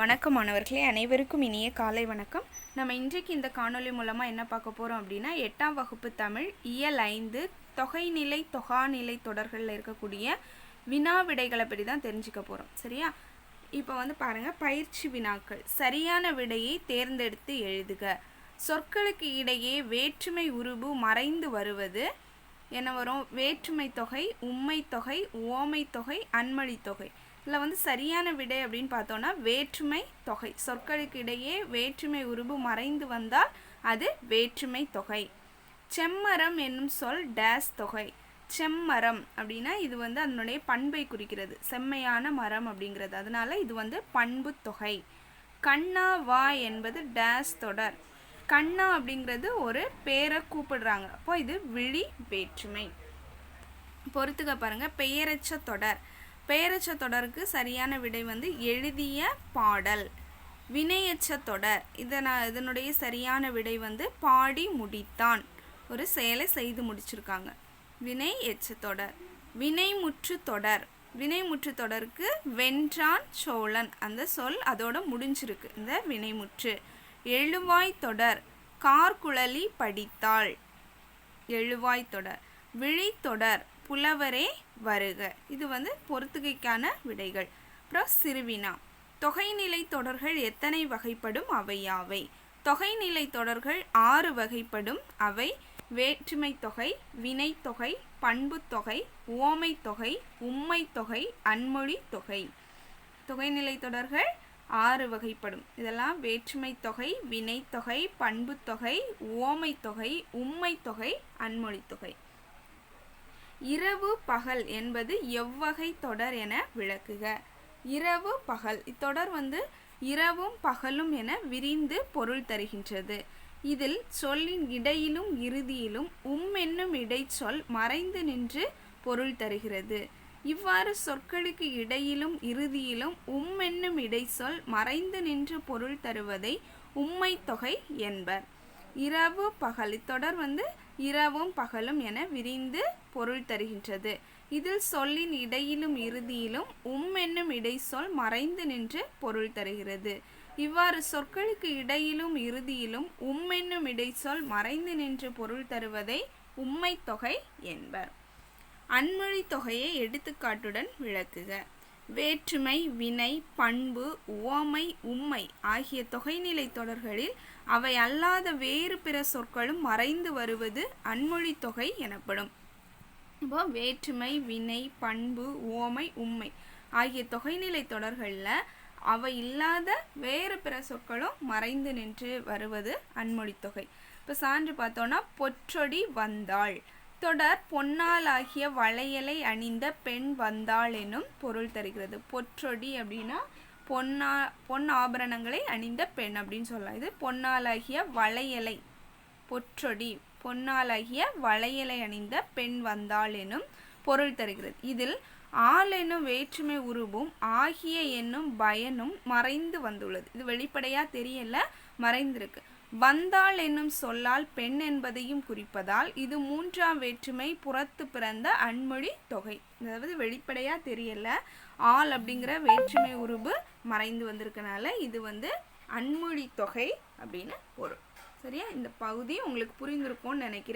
வணக்கம் மாணவர்களே அனைவருக்கும் இனிய காலை வணக்கம். நம்ம இன்றைக்கு இந்த காணொளி மூலமாக என்ன பார்க்க போகிறோம் அப்படின்னா எட்டாம் வகுப்பு தமிழ் இயல் ஐந்து தொகைநிலை தொகாநிலை தொடர்களில் இருக்கக்கூடிய வினா விடைகளை பற்றி தான் தெரிஞ்சுக்க போகிறோம் சரியா? இப்போ வந்து பாருங்கள் பயிற்சி வினாக்கள். சரியான விடையை தேர்ந்தெடுத்து எழுதுக. சொற்களுக்கு இடையே வேற்றுமை உருபு மறைந்து வருவது என்ன வரும்? வேற்றுமை தொகை உம்மை தொகை ஓமை தொகை அன்மொழி தொகை. இதில் வந்து சரியான விடை அப்படின்னு பார்த்தோன்னா வேற்றுமை தொகை. சொற்களுக்கு இடையே வேற்றுமை உருபு மறைந்து வந்தால் அது வேற்றுமை தொகை. செம்மரம் என்னும் சொல் டேஸ் தொகை. செம்மரம் அப்படின்னா இது வந்து அதனுடைய பண்பை குறிக்கிறது. செம்மையான மரம் அப்படிங்கிறது. அதனால இது வந்து பண்பு தொகை. கண்ணா வா என்பது டேஸ் தொடர். கண்ணா அப்படிங்கிறது ஒரு பேரை கூப்பிடுறாங்க. அப்போ இது விழி வேற்றுமை. பொறுத்துக்க பாருங்க. பெயரச்ச தொடர். பெயரச்ச தொடருக்கு சரியான விடை வந்து எழுதிய பாடல். வினையச்ச தொடர். இதன இதனுடைய சரியான விடை வந்து பாடி முடித்தான். ஒரு செயலை செய்து முடிச்சிருக்காங்க. வினை எச்ச தொடர். வினைமுற்று தொடர். வினைமுற்று தொடருக்கு வென்றான் சோழன். அந்த சொல் அதோட முடிஞ்சிருக்கு. இந்த வினைமுற்று. எழுவாய் தொடர். கார்குழலி படித்தாள். எழுவாய் தொடர். விழித்தொடர் புலவரே வருக. இது வந்து பொறுத்துகைக்கான விடைகள். அப்புறம் சிறுவினா தொகைநிலை தொடர்கள் எத்தனை வகைப்படும் அவை யாவை? தொகைநிலை தொடர்கள் ஆறு வகைப்படும் அவை. வேற்றுமை தொகை வினைத்தொகை பண்புத்தொகை ஓமைத்தொகை தொகை தொகை அன்மொழி தொகை தொகைநிலை தொடர்கள் ஆறு வகைப்படும். இதெல்லாம் வேற்றுமை தொகை வினைத்தொகை பண்புத்தொகை ஓமைத்தொகை உம்மைத்தொகை அன்மொழித்தொகை தொகை தொகை. இரவு பகல் என்பது எவ்வகை தொடர் என விளக்குக. இரவு பகல். இத்தொடர் வந்து இரவும் பகலும் என விரிந்து பொருள் தருகின்றது. இதில் சொல்லின் இடையிலும் இறுதியிலும் உம் என்னும் இடைச்சொல் மறைந்து நின்று பொருள் தருகிறது. இவ்வாறு சொற்களுக்கு இடையிலும் இறுதியிலும் உம் என்னும் இடைச்சொல் மறைந்து நின்று பொருள் தருவதை உம்மை தொகை என்பர். இரவு பகல். இத்தொடர் வந்து இரவும் பகலும் என விரிந்து பொருள் தருகின்றது. இதில் சொல்லின் இடையிலும் இறுதியிலும் உம் என்னும் இடைச்சொல் மறைந்து நின்று பொருள் தருகிறது. இவ்வாறு சொற்களுக்கு இடையிலும் இறுதியிலும் உம் என்னும் இடைச்சொல் மறைந்து நின்று பொருள் தருவதை உம்மை தொகை என்பர். அன்மொழி தொகையை எடுத்துக்காட்டுடன் விளக்குக. வேற்றுமை வினை பண்பு உவமை உம்மை ஆகிய தொகைநிலை தொடர்களில் அவை அல்லாத வேறு பிற சொற்களும் மறைந்து வருவது அன்மொழி தொகை எனப்படும். இப்போ வேற்றுமை வினை பண்பு உவமை உம்மை ஆகிய தொகைநிலை தொடர்களில் அவை இல்லாத வேறு பிற சொற்களும் மறைந்து நின்று வருவது அன்மொழி தொகை. இப்போ சான்று பார்த்தோன்னா பொற்றொடி வந்தாள் தொடர் பொன்னாலாகிய வளையலை அணிந்த பெண் வந்தாள் எனும் பொருள் தருகிறது. பொற்றொடி அப்படின்னா பொன்னா பொன் ஆபரணங்களை அணிந்த பெண் அப்படின்னு சொல்லலாம். இது பொன்னாலாகிய வளையலை பொற்றொடி பொன்னாலாகிய வளையலை அணிந்த பெண் வந்தாள் எனும் பொருள் தருகிறது. இதில் ஆள் என்னும் வேற்றுமை உருவும் ஆகிய என்னும் பயனும் மறைந்து வந்துள்ளது. இது வெளிப்படையாக தெரியல மறைந்திருக்கு. வந்தாள் என்னும் சொல்லால் பெண் என்பதையும் குறிப்பதால் இது மூன்றாம் வேற்றுமை புறத்து பிறந்த அன்மொழி தொகை. அதாவது வெளிப்படையா தெரியல. ஆள் அப்படிங்கிற வேற்றுமை உருவு மறைந்து வந்திருக்கனால இது வந்து அன்மொழி தொகை அப்படின்னு பொருள். சரியா? இந்த பகுதி உங்களுக்கு புரிந்திருக்கும்னு நினைக்கிறேன்.